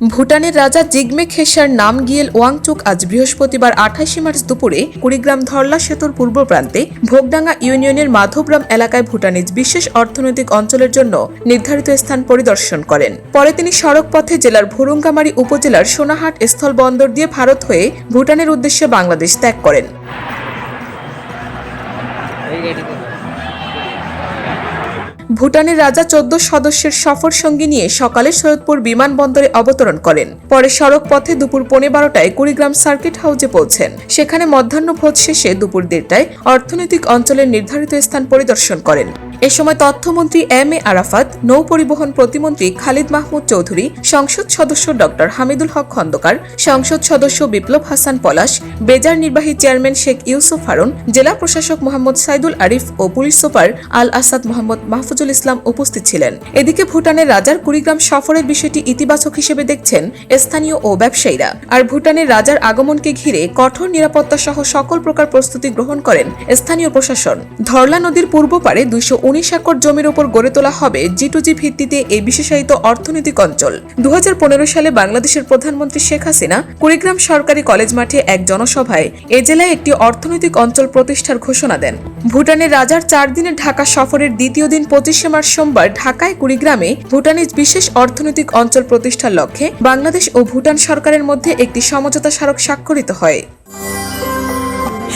ভুটানের রাজা জিগমে খেসার নাম গিয়েল ওয়াংচুক আজ বৃহস্পতিবার আঠাশে মার্চ দুপুরে কুড়িগ্রাম ধরলা সেতুর পূর্ব প্রান্তে ভোগডাঙ্গা ইউনিয়নের মাধবরাম এলাকায় ভুটানের বিশেষ অর্থনৈতিক অঞ্চলের জন্য নির্ধারিত স্থান পরিদর্শন করেন। পরে তিনি সড়ক পথে জেলার ভুরুঙ্গামারী উপজেলার সোনাহাট স্থল বন্দর দিয়ে ভারত হয়ে ভুটানের উদ্দেশ্যে বাংলাদেশ ত্যাগ করেন। ভুটানের রাজা চোদ্দ সদস্যের সফর সঙ্গী নিয়ে সকালে সৈয়দপুর বিমানবন্দরে অবতরণ করেন। পরে সড়ক পথে দুপুর পৌনে বারোটায় কুড়িগ্রাম সার্কিট হাউসে পৌঁছেন। সেখানে মধ্যাহ্ন ভোজ শেষে দুপুর দেড়টায় অর্থনৈতিক অঞ্চলের নির্ধারিত স্থান পরিদর্শন করেন। এ সময় তথ্যমন্ত্রী এম এ আরাফাত, নৌ পরিবহন প্রতিমন্ত্রী খালিদ মাহমুদ চৌধুরী, সংসদ সদস্য ডক্টর হামিদুল হক খন্দকার, সংসদ সদস্য বিপ্লব হাসান পলাশ, বেজার নির্বাহী চেয়ারম্যান শেখ ইউসুফ হারুন, জেলা প্রশাসক মোহাম্মদ সাইদুল আরিফ ও পুলিশ সুপার আল আসাদ মোহাম্মদ মাহফুজুল ইসলাম উপস্থিত ছিলেন। এদিকে ভুটানের রাজার কুড়িগ্রাম সফরের বিষয়টি ইতিবাচক হিসেবে দেখছেন স্থানীয় ও ব্যবসায়ীরা। আর ভুটানের রাজার আগমনকে ঘিরে কঠোর নিরাপত্তা সহ সকল প্রকার প্রস্তুতি গ্রহণ করেন স্থানীয় প্রশাসন। ধরলা নদীর পূর্ব পারে দুইশো উনিশ একর জমির ওপর গড়ে তোলা হবে জি টু জি ভিত্তিতে এই বিশেষায়িত অর্থনৈতিক অঞ্চল। দু হাজার পনেরো সালে বাংলাদেশের প্রধানমন্ত্রী শেখ হাসিনা কুড়িগ্রাম সরকারি কলেজ মাঠে এক জনসভায় এ জেলায় একটি অর্থনৈতিক অঞ্চল প্রতিষ্ঠার ঘোষণা দেন। ভুটানের রাজার চার দিনের ঢাকা সফরের দ্বিতীয় দিন পঁচিশে মার্চ সোমবার ঢাকায় কুড়িগ্রামে ভুটানের বিশেষ অর্থনৈতিক অঞ্চল প্রতিষ্ঠার লক্ষ্যে বাংলাদেশ ও ভুটান সরকারের মধ্যে একটি সমঝোতা স্মারক স্বাক্ষরিত হয়।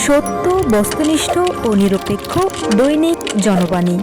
সত্য, বস্তুনিষ্ঠ ও নিরপেক্ষ দৈনিক জনবাণী।